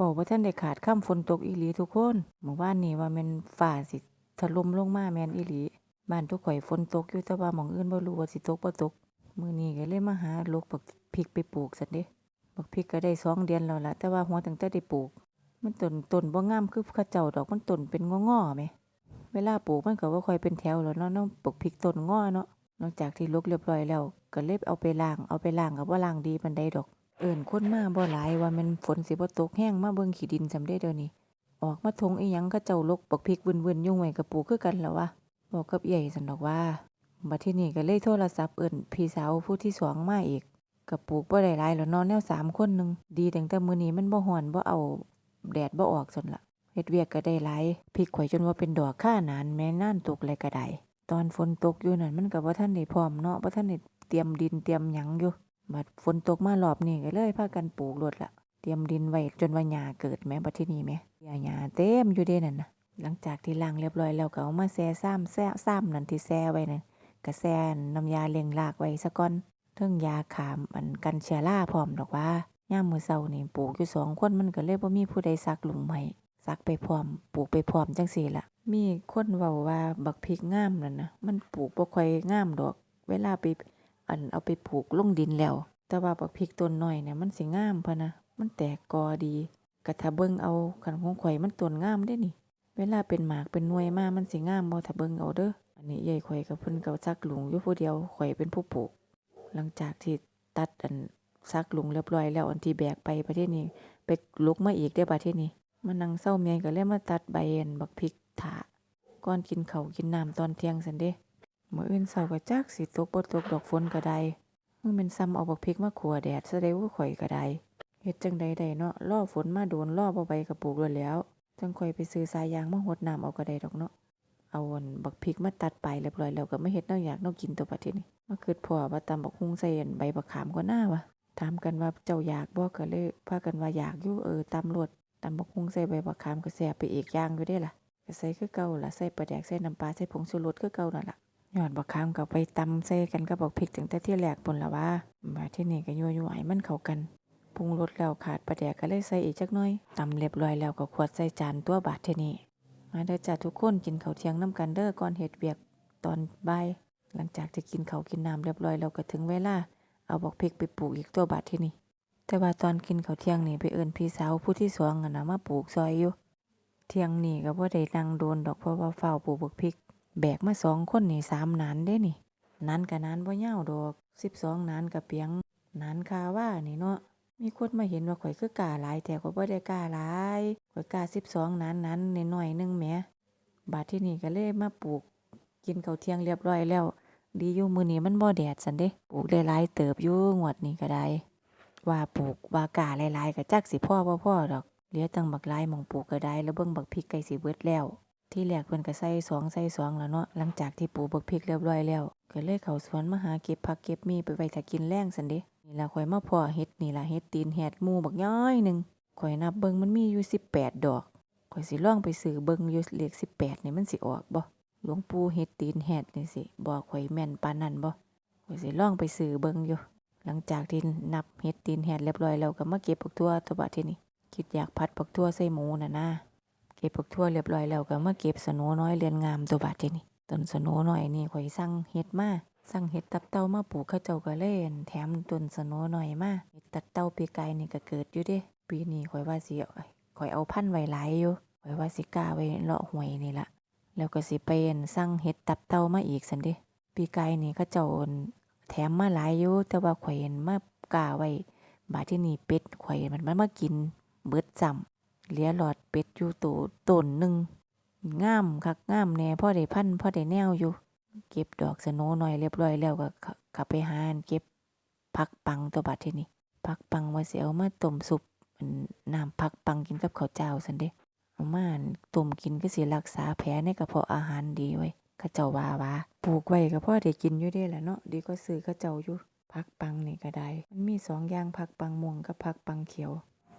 เว้าบ่ทันได้ขาดคำฝนตกอีหลีทุกคนเมื่อวานนี้ว่าม่นฟ้าสิถล่มลงมาแมนอีหลีบ้านทุกข่อยฝนตกอยู่แต่ว่าหมองอื่นบ่รู้ว่าสิตกบ่ตกมื้อนี้ก็เลยมาหาลกบักพริกไปปลูกซั่นเด้บักพริกก็ได้สองเดือนแล้วล่ะแต่ว่าหัวตั้งแต่ได้ปลูก มันต้นต้นบ่งามคือเขาเจ้าดอกมันต้นเป็นงอๆแหมเวลาปลูกมันก็บ่ค่อยเป็นแถวแล้วเนาะเนาะบักพริกต้นงอเนาะนอกจากที่ลกเรียบร้อยแล้วก็เลยเอาไปล้างเอาไปล้างก็บ่ล้างดีปานใดดอก เอิ้นคนมาบ่หลายว่าแม่นฝนสิบ่ตกแรงมาเบิ่งขี้ดินซำเด้เดี๋ยวนี้ ออกมาทงอีหยังเขาเจ้าลกบักพริกวืนๆยู่ไว้ก็ปลูกคือกันแล้ววะบอกกับเอื้อยซั่นดอกว่าบัดที่นี้ก็เลยโทรศัพท์เอิ้นพี่สาวผู้ที่สองมาอีกก็ปลูกบ่ได้หลายแล้วเนาะแนวสามคนหนึงดีตั้งแต่มื้อนี้มันบ่ร้อนบ่เอาแดดบ่ออกซั่นล่ะเฮ็ดเวียกก็ได้หลายพริกข่อยจนว่าเป็นดอกค่าหนานแม่นานตกเลยก็ได้ตอนฝนตกอยู่นั่นมันก็บ่ทันได้พร้อมเนาะบ่ทันได้เตรียมดินเตรียมหยังอยู่ บัดฝนตกมารอบนี้ก็เลยพากันปลูกรดละเตรียมดินไว้จนว่าหญ้าเกิดแหมบัดที่นี้แหมหญ้าหญ้าเต็มอยู่เด้นั่นนะหลังจากที่ล้างเรียบร้อยแล้วก็เอามาแช่ซ้ำแช่ซ้ำนั่นที่แช่ไว้นั่นก็แช่น้ำยาเล็งรากไว้ซะก่อนเทิงยาขามอันกันเชื้อราพร้อมดอกว่ายามมือเช้านี่ปลูกอยู่สองคนมันก็เลยบ่มีผู้ใดซักหลุมให้ซักไปพร้อม ปลูกไปพร้อมจังซี่ล่ะมีคนเว้าว่าบักพริกงามนั่นนะมันปลูกบ่ค่อยงามดอก เวลาไป อันเอาไปปลูกลงดินแล้ว แต่ว่าบักพริกต้นน้อยเนี่ยมันสิงามพะนะ มันแตกกอดีก็ถ้าเบิ่งเอาคันของข่อยมันต้นงามเด้นี่ เวลาเป็นหมากเป็นหน่วยมามันสิงามบ่ถ้าเบิ่งเอาเด้อ อันนี้ยายข่อยกับเพิ่นก็ซักหลุงอยู่ผู้เดียวข่อยเป็นผู้ปลูก หลังจากที่ตัดอันซักหลุงเรียบร้อยแล้วอันที่แบกไปประเทศนี้ไปลุกมาอีกได้ประเทศนี้มานั่งเศร้าเมียก็เลยมาตัดใบอันบักพริกถาก่อนกินเขากินน้ำตอนเที่ยงซั่นเด้ มื้ออื่นเช้าก็จักสิตกบ่ตกดอกฝนก็ได้มึงเป็นซ้ำเอาบักพริกมาขัวแดดซะได้ว่าข่อยก็ได้เฮ็ดจังใดได้เนาะรอฝนมาโดนรอบ่ไหวก็ปลูกแล้วแล้ว จังข่อยไปซื้อสายยางมาหดน้ำเอาก็ได้ดอกเนาะเอาอนบักพริกมาตัดไปเรียบร้อยแล้วก็ไมาเฮ็ดแนวอยากแนวกินตัวบัดทีนี้มาคิดพ่อว่าตำบักฮุงใส่อันใบบักขามก็น่าวะถามกันว่าเจ้าอยากบ่ก็เลยพากันว่าอยากอยู่เออตำรวดตำบักฮุ่งใส่ใบบักขามก็แซ่บไปอีกอย่างอยู่เด้ล่ะก็ใส่คือเก่าล่ะใส่ปลาแดกใส่น้ำปลาใส่ผงชูรสคือเก่านั่นล่ะ ยอดบักขามก็ไปตำใส่กันกับบักพริกตั้งแต่ที่แรกพุ่นละว่ามาที่นี่ก็ยั่วๆให้มันเข้ากันปรุงรสแล้วขาดปลาแดกก็เลยใส่อีกจักหน่อยตำเรียบร้อยแล้วก็ขวดใส่จานตัวบาดที่นี่มาเด้อจ้าทุกคนกินข้าวเที่ยงน้ำกันเด้อก่อนเฮ็ดเวียกตอนบ่ายหลังจากที่กินข้าวกินน้ำเรียบร้อยแล้วก็ถึงเวลาเอาบักพริกไปปลูกอีกตัวบาดที่นี่แต่ว่าตอนกินข้าวเที่ยงนี่ไปเอิ้นพี่สาวผู้ที่สองอะนะมาปลูกซอยอยู่ เที่ยงนี่ก็บ่ได้นั่งโดนดอกเพราะว่าเฝ้าปลูกบักพริก แบกมาสองคนนี่สามนานเด้นี่นานกับนานบ่ยาดอกสิบสองนานกับเปียงนานคาว่านี่เนาะมีคนมาเห็นว่าข่อยคือกาหลายแต่ก็บ่ได้กล้าหลายข่อยกาสิบสองนานนั้นน้อยหนึงแหมบาดที่นี่ก็เลยมาปลูก กินข้าเที่ยงเรียบร้อยแล้ว ดีอยู่มือนี้มันบ่แดดซั่นเด้ปลูกได้หลายเติบอยู่งวดนี้ก็ได้ ว่าปลูกว่ากาหลายๆก็จักสิพ่อบ่พ่อดอกเหลือตั้งบักหลายหม่องปลูกก็ได้แล้วเบิ่งบักพริกใกล้สิเบิดแล้ว ที่แรกเพิ่นก็ใส่สองใส่สองแล้วเนาะหลังจากที่ปลูกบักพริกเรียบร้อยแล้วก็เลยเข้าสวนมาหาเก็บผักเก็บมีไปไว้ถ้ากินแล้งซั่นเด้นี่ล่ะข่อยมาพาะเฮ็ดนี่ล่ะเฮ็ดตีนแฮดหมู่บักย้อยหนึ่งข่อยนับเบิ่งมันมีอยู่18 ดอกข่อยสิลองไปซื้อเบิ่งอยู่เลข18นี่มันสิออกบ่หลวงปู่เฮ็ดตีนแฮดนี่สิบอกข่อยแม่นปานนั้นบ่ข่อยสิลองไปซื้อเบิ่งอยู่หลังจากที่นับเฮ็ดตีนแฮดเรียบร้อยแล้วก็มาเก็บผักทั่วตัวบัดทีนี้คิดอยากผัดผักทั่วใส่หมูน่ะนะ เก็บผักทั่วเรียบร้อยแล้วก็มาเก็บสโหนน้อยเรือนงามตัวบาดเจนี่ต้นสโหนน้อยนี่ข่อยสั่งเฮ็ดมาสั่งเฮ็ดตับเต้ามาปลูกเขาเจ้าก็เล่น แถมต้นสโหนน้อยมาเฮ็ดตับเต้าปีไกายนี่ก็เกิดอยู่เด้ปีนี้ข่อยว่าสิเอาข่อยเอาพันธุ์ไว้หลายอยู่ข่อยว่าสิกล้าไว้เลาะห้วยนี่ละแล้วก็สิไปอั่นสั่งเฮ็ดตับเต้ามาอีกซั่นเด้ปีไกายนี่เขาเจ้าแถมมาหลายอยู่แต่ว่าข่อยอั่นมากล้าไว้บาดที่นี่เป็ดข่อยมันมันมากินเบิดซ้ำ เหลือหลอดเป็ดอยู่โตต้นหนึ่งงามคักงามแน่พ่อได้พันพ่อได้แนวอยู่ เก็บดอกสโนหน่อยเรียบร้อยแล้วก็ข้าเข้าไปหาเก็บผักปังตัวบัดที่นี้ผักปังว่าสิเอามาต้มซุปอันน้ำผักปังกินกับข้าวเจ้าซั่นเด้เอามานต้มกินก็สิรักษาแผลในกระเพาะอาหารดีไว้ยเขาเจ้าว่าวาปลูกไว้ก็พ่อได้กินอยู่เด้แหละเนาะดีก็ซื้อเขาเจ้าอยู่ผักปังนี่ก็ได้ มันมีสองอย่างผักปังม่วงกับผักปังเขียว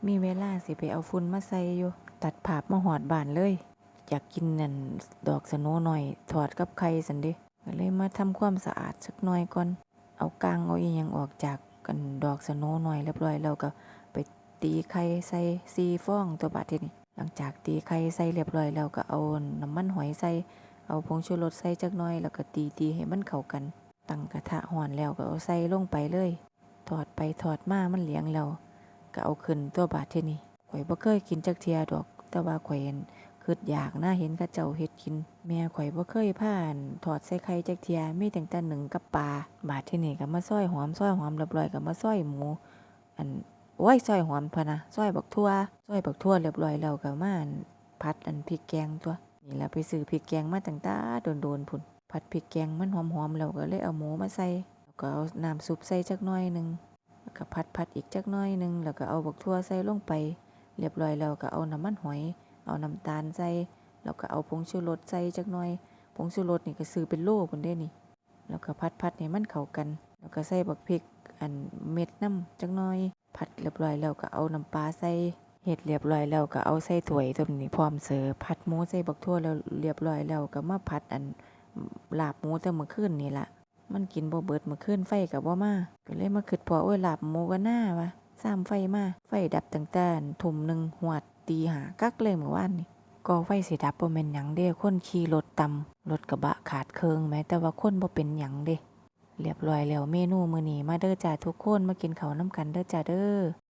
มีเวลาสิไปเอาฝุ่นมาใส่อยู่ ตัดภาพมาหอดบ้านเลย อยากกินนั่นดอกสโนหน่อย ถอดกับไข่สันเดะก็เลยมาทำความสะอาดสักหน่อยก่อน เอากางเอาอีหยังออกจากกันดอกสโนหน่อยเรียบร้อยแล้วก็ไปตีไข่ใส่สี่ฟองตัวบาดทีนี้หลังจากตีไข่ใส่เรียบร้อยแล้วก็เอาน้ำมันหอยใส่ เอาผงชูรสใส่จักหน่อย แล้วก็ตีตีให้มันเข้ากันตั้งกระทะห่อนแล้วก็เอาใส่ลงไปเลยทอดไปทอดมามันเหลียงแล้ว ก็เอาขึ้นตัวบาดทีนี้ข่อยบ่เคยกินจักเทียดอก แต่ว่าข่อยเห็นคิดอยากนะเห็นเขาเจ้าเฮ็ดกิน แม่ข่อยบ่เคยผ่านถอดใส่ไข่จักเทียมีแต่งแต่หนึ่งกับปลาบาดที่นี่ก็มาซอยหอมซอยหอมเรียบร้อยก็มาซอยหมู อันโอ้ยซอยหอมพะนะซอยบักทั่วซอยบักทั่วเรียบร้อยแล้วก็มาอันผัดอันพริกแกงตัวนี่แหละไปซื้อพริกแกงมาตั้งต่โดนๆพุ่นผัดพริกแกงมันหอมๆแล้วก็เลยเอาหมูมาใส่แล้วก็เอาน้ำซุปใส่จักหน่อยหนึง ก็ผัดผัดอีกจักน่อยหนึงแล้วก็เอาบักทั่วใส่ลงไป เรียบร้อยแล้วก็เอาน้ำมันหอย เอาน้ำตาลใส่แล้วก็เอาผงชูรสใส่จักน่อย ผงชูรสนี่ก็ซื้อเป็นโลพุ่นเด้นี่ แล้วก็ผัดผัดให้มันเข้ากัน แล้วก็ใส่บักพริกอันเม็ดน้ำจักน่อย ผัดเรียบร้อยแล้วก็เอาน้ำปลาใส่เห็ดเรียบร้อยแล้วก็เอาใส่ถ้วยตรงนี้พร้อมเสิร์ฟผัดหมูใส่บักทั่วแล้วเรียบร้อยแล้วก็มาผัดอันลาบหมูแต่เมื่อคืนนี่ละ มันกินบ่เบิดเมื่อคืนไฟกับบ่มาก็เลยมาขึ้นพอโอ้ยหลับหมูกันหน้าวะซ้ำไฟมาไฟดับตั้งแต่ทุ่มหนึ่งหวดตีหากักเลยเมื่อวานนี่ก็ไฟสิดับบ่แม่นหยังเด้คนขี่รถต่ำรถกระบะขาดเคืองแม้แต่ว่าคนบ่เป็นหยังเด้เรียบร้อยแล้วเมนูมื้อนี้มาเด้อจ้าทุกคนมากินข้าวน้ำกันเด้อจ้าเด้อ